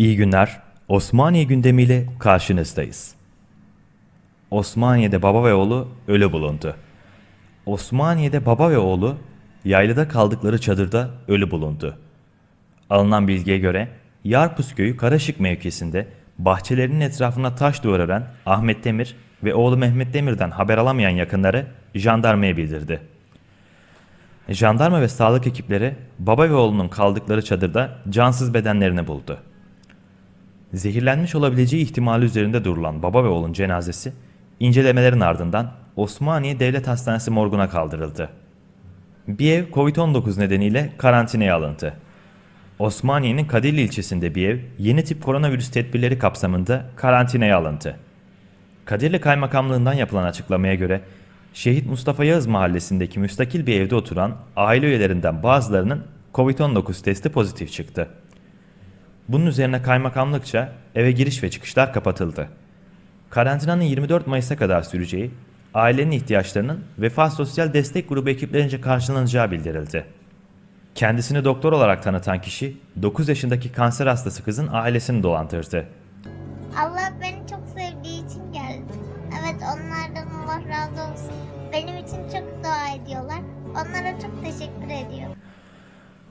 İyi günler. Osmaniye gündemiyle karşınızdayız. Osmaniye'de baba ve oğlu ölü bulundu. Osmaniye'de baba ve oğlu yaylada kaldıkları çadırda ölü bulundu. Alınan bilgiye göre Yarpus köyü Karaşık mevkisinde bahçelerinin etrafına taş ören Ahmet Demir ve oğlu Mehmet Demir'den haber alamayan yakınları jandarmaya bildirdi. Jandarma ve sağlık ekipleri baba ve oğlunun kaldıkları çadırda cansız bedenlerini buldu. Zehirlenmiş olabileceği ihtimali üzerinde durulan baba ve oğlun cenazesi incelemelerin ardından Osmaniye Devlet Hastanesi morguna kaldırıldı. Bir ev Covid-19 nedeniyle karantinaya alındı. Osmaniye'nin Kadirli ilçesinde bir ev yeni tip koronavirüs tedbirleri kapsamında karantinaya alındı. Kadirli Kaymakamlığından yapılan açıklamaya göre Şehit Mustafa Yağız mahallesindeki müstakil bir evde oturan aile üyelerinden bazılarının Covid-19 testi pozitif çıktı. Bunun üzerine kaymakamlıkça eve giriş ve çıkışlar kapatıldı. Karantinanın 24 Mayıs'a kadar süreceği, ailenin ihtiyaçlarının Vefa Sosyal Destek Grubu ekiplerince karşılanacağı bildirildi. Kendisini doktor olarak tanıtan kişi 9 yaşındaki kanser hastası kızın ailesini dolandırdı. Allah beni çok sevdiği için geldi. Evet onlardan Allah razı olsun. Benim için çok dua ediyorlar. Onlara çok teşekkür ediyorum.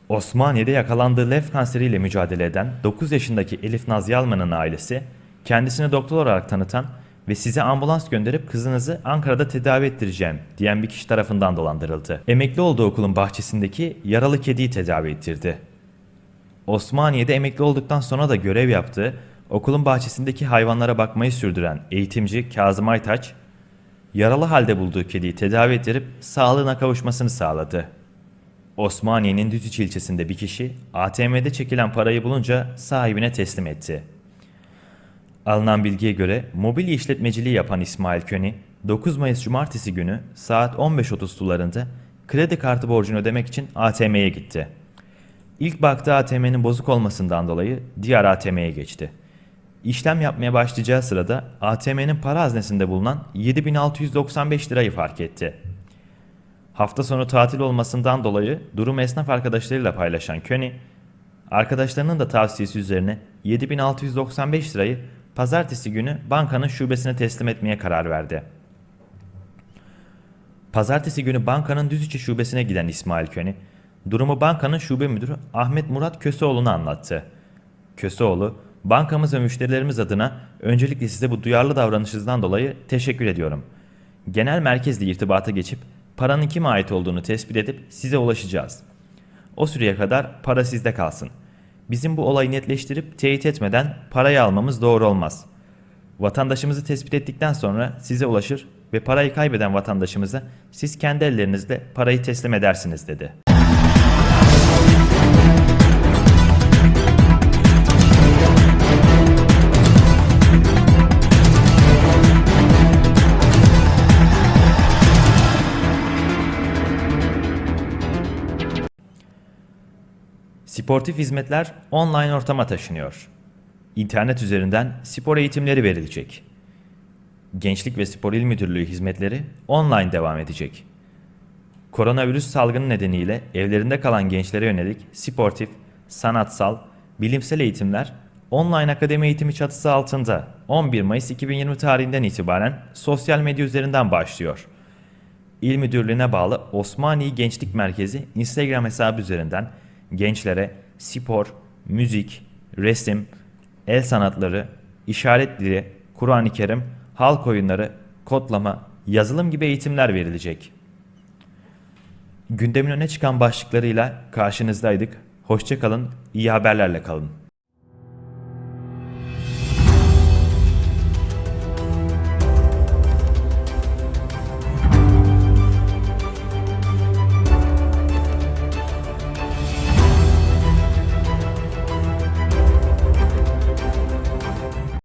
Osmaniye'de yakalandığı lef kanseriyle mücadele eden 9 yaşındaki Elif Naz Yalman'ın ailesi kendisini doktor olarak tanıtan ve size ambulans gönderip kızınızı Ankara'da tedavi ettireceğim diyen bir kişi tarafından dolandırıldı. Emekli olduğu okulun bahçesindeki yaralı kediyi tedavi ettirdi. Osmaniye'de emekli olduktan sonra da görev yaptığı okulun bahçesindeki hayvanlara bakmayı sürdüren eğitimci Kazım Aytaç, yaralı halde bulduğu kediyi tedavi ettirip sağlığına kavuşmasını sağladı. Osmaniye'nin Düzüç ilçesinde bir kişi ATM'de çekilen parayı bulunca sahibine teslim etti. Alınan bilgiye göre mobil işletmeciliği yapan İsmail Köni, 9 Mayıs Cumartesi günü saat 15.30 sularında kredi kartı borcunu ödemek için ATM'ye gitti. İlk baktığı ATM'nin bozuk olmasından dolayı diğer ATM'ye geçti. İşlem yapmaya başlayacağı sırada ATM'nin para haznesinde bulunan 7695 lirayı fark etti. Hafta sonu tatil olmasından dolayı durum esnaf arkadaşlarıyla paylaşan Köni, arkadaşlarının da tavsiyesi üzerine 7695 lirayı pazartesi günü bankanın şubesine teslim etmeye karar verdi. Pazartesi günü bankanın Düzüçi şubesine giden İsmail Köni, durumu bankanın şube müdürü Ahmet Murat Köseoğlu'na anlattı. Köseoğlu, bankamız ve müşterilerimiz adına öncelikle size bu duyarlı davranışınızdan dolayı teşekkür ediyorum. Genel merkezle irtibata geçip paranın kime ait olduğunu tespit edip size ulaşacağız. O süreye kadar para sizde kalsın. Bizim bu olayı netleştirip teyit etmeden parayı almamız doğru olmaz. Vatandaşımızı tespit ettikten sonra size ulaşır ve parayı kaybeden vatandaşımıza siz kendi ellerinizle parayı teslim edersiniz dedi. Sportif hizmetler online ortama taşınıyor. İnternet üzerinden spor eğitimleri verilecek. Gençlik ve Spor İl Müdürlüğü hizmetleri online devam edecek. Koronavirüs salgını nedeniyle evlerinde kalan gençlere yönelik sportif, sanatsal, bilimsel eğitimler online akademi eğitimi çatısı altında 11 Mayıs 2020 tarihinden itibaren sosyal medya üzerinden başlıyor. İl Müdürlüğü'ne bağlı Osmaniye Gençlik Merkezi Instagram hesabı üzerinden gençlere spor, müzik, resim, el sanatları, işaret dili, Kur'an-ı Kerim, halk oyunları, kodlama, yazılım gibi eğitimler verilecek. Gündemin öne çıkan başlıklarıyla karşınızdaydık. Hoşçakalın, iyi haberlerle kalın.